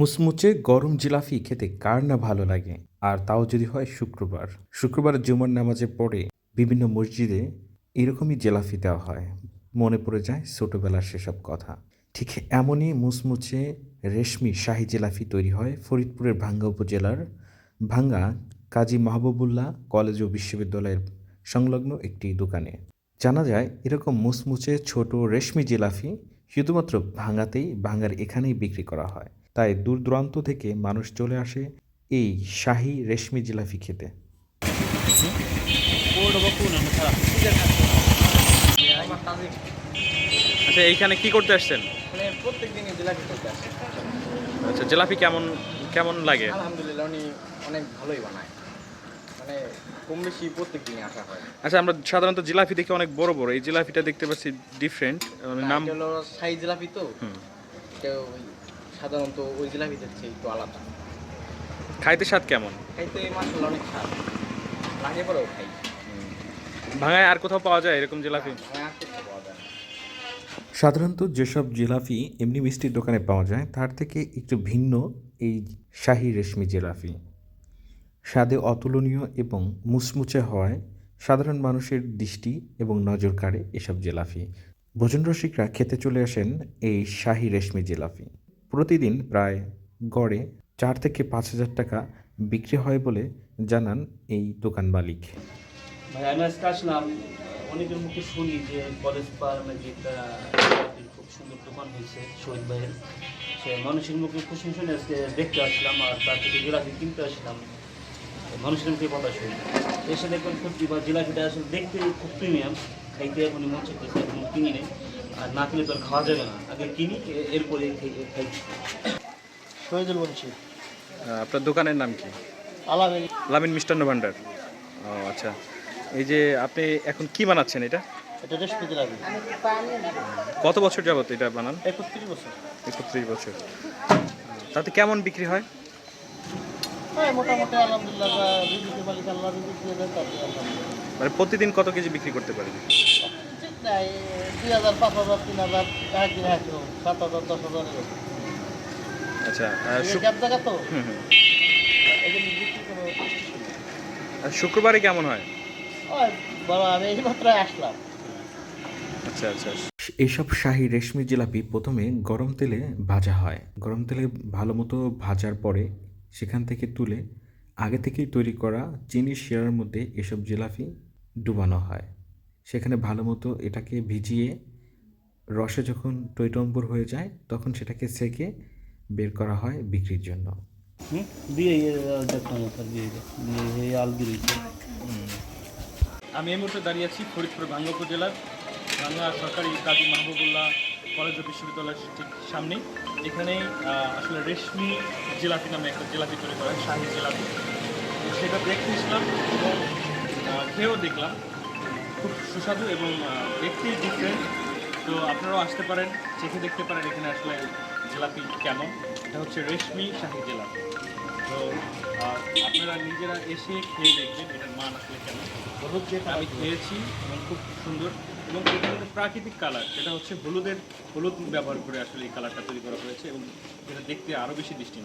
মুচমুচে গরম জিলাফি খেতে কার না ভালো লাগে? আর তাও যদি হয় শুক্রবার। শুক্রবার জুমার নামাজে পড়ে বিভিন্ন মসজিদে এরকমই জেলাফি দেওয়া হয়। মনে পড়ে যায় ছোটোবেলার সেসব কথা। ঠিক এমনই মুচমুচে রেশমি শাহী জেলাফি তৈরি হয় ফরিদপুরের ভাঙ্গা উপজেলার ভাঙ্গা কাজী মাহবুবুল্লাহ কলেজ ও বিশ্ববিদ্যালয়ের সংলগ্ন একটি দোকানে। জানা যায়, এরকম মুচমুচে ছোট রেশমি জিলাফি শুধুমাত্র ভাঙ্গাতেই, ভাঙ্গার এখানেই বিক্রি করা হয়। তাই দূর দূরান্ত থেকে মানুষ চলে আসে এই শাহি রেশমি জিলাফি খেতে। আচ্ছা এইখানে কি করতে আসছেন? মানে প্রত্যেক জিলাপি করতে আসে। আচ্ছা জিলাপি কেমন কেমন লাগে? আলহামদুলিল্লাহ উনি অনেক ভালোই বানায়। মানে কম বেশি প্রত্যেক দিনই আসা হয়। আচ্ছা আমরা সাধারণত জিলাপি দেখি অনেক বড় বড় এই জিলাপিটা দেখতে পাচ্ছি ডিফারেন্ট নাম হলো সাই জিলাপি তো। হুম। সাধারণত ওই জিলাপি দেখছে একটু আলাদা। খাইতে স্বাদ কেমন? খাইতে মাসাল্লাহ অনেক স্বাদ। লাগে পরেও খাই। ভাঙায় আর কোথাও পাওয়া যায় এরকম জিলাপি? আমার আর কোথাও পাওয়া যায় না। সাধারণত যেসব জিলাফি এমনি মিষ্টির দোকানে পাওয়া যায় তার থেকে একটু ভিন্ন এই শাহি রেশমি জিলাফি স্বাদে অতুলনীয় এবং মুচমুচে হওয়ায় সাধারণ মানুষের দৃষ্টি এবং নজর কাড়ে এসব জিলাফি ভোজন রসিকরা খেতে চলে আসেন এই শাহি রেশমি জিলাফি প্রতিদিন প্রায় গড়ে চার থেকে পাঁচ হাজার টাকা বিক্রি হয় বলে জানান এই দোকান মালিক। ভাই, আমি আজকে আসলাম অনেকের মুখে শুনি যে কলেজ পার্মে যে খুব সুন্দর দোকান হয়েছে, শহীদ ভাইয়ের। সে মানুষের মুখে খুশি শুনে আজকে দেখতে আসলাম আর তার থেকে জিলাপি কিনতে আসলাম। মানুষের মুখে কথা শুনি। এসে দেখবেন সত্যি বা জিলাপিটা আসলে দেখতে খুব প্রিমিয়াম খাইতে এখনই মন চাইতেছে এখনও কিনি নেই। আর না কিনে তো আর খাওয়া যাবে না। আগে কিনি এরপরে খাই- বলছি। আপনার দোকানের নাম কি? আলামিন। লামিন মিষ্টান্ন ভান্ডার ও আচ্ছা। এই যে আপনি এখন কি বানাচ্ছেন এটা? এটা রেশমি জিলাপি কত বছর যাবত এটা বানান? একত্রিশ বছর। একত্রিশ বছর। তাতে কেমন বিক্রি হয়? হ্যাঁ মোটামুটি আলহামদুলিল্লাহ। মানে প্রতিদিন কত কেজি বিক্রি করতে পারেন? দুই হাজার পাঁচ হাজার তিন হাজার একদিন একরকম সাত হাজার দশ হাজার এরকম। আচ্ছা জায়গা তো শুক্রবারে কেমন হয়? ওই বড় আমি এই মাত্র আসলাম। আচ্ছা আচ্ছা। এইসব শাহি রেশমি জিলাপি প্রথমে গরম তেলে ভাজা হয়। গরম তেলে ভালো মতো ভাজার পরে সেখান থেকে তুলে আগে থেকেই তৈরি করা চিনি শিরার মধ্যে এসব জিলাপি ডুবানো হয়। সেখানে ভালো মতো এটাকে ভিজিয়ে রসে যখন টইটম্বর হয়ে যায় তখন সেটাকে সেকে বের করা হয় বিক্রির জন্য। আমি এই মুহূর্তে দাঁড়িয়ে আছি ফরিদপুর ভাঙ্গা উপজেলার ভাঙ্গা সরকারি কাজী মাহবুবুল্লাহ কলেজ ও বিশ্ববিদ্যালয়ের ঠিক সামনে। এখানে আসলে রেশমি জেলাপি নামে একটা জিলাপি তৈরি করা হয়, শাহি জিলাপি। তো সেটা দেখতে এসলাম এবং খেয়েও দেখলাম। খুব সুস্বাদু এবং দেখতেই ডিফারেন্ট তো আপনারাও আসতে পারেন চেখে দেখতে পারেন এখানে আসলে জেলাপি কেমন। এটা হচ্ছে রেশমি শাহি জিলাপি। তো আপনারা নিজেরা এসে খেয়ে দেখবেন এটার মান আসলে কেমন। হলুদ যেটা আমি খেয়েছি এবং খুব সুন্দর এবং হচ্ছে প্রাকৃতিক কালার। এটা হচ্ছে হলুদের হলুদ ব্যবহার করে আসলে এই কালারটা তৈরি করা হয়েছে এবং এটা দেখতে আরও বেশি দৃষ্টি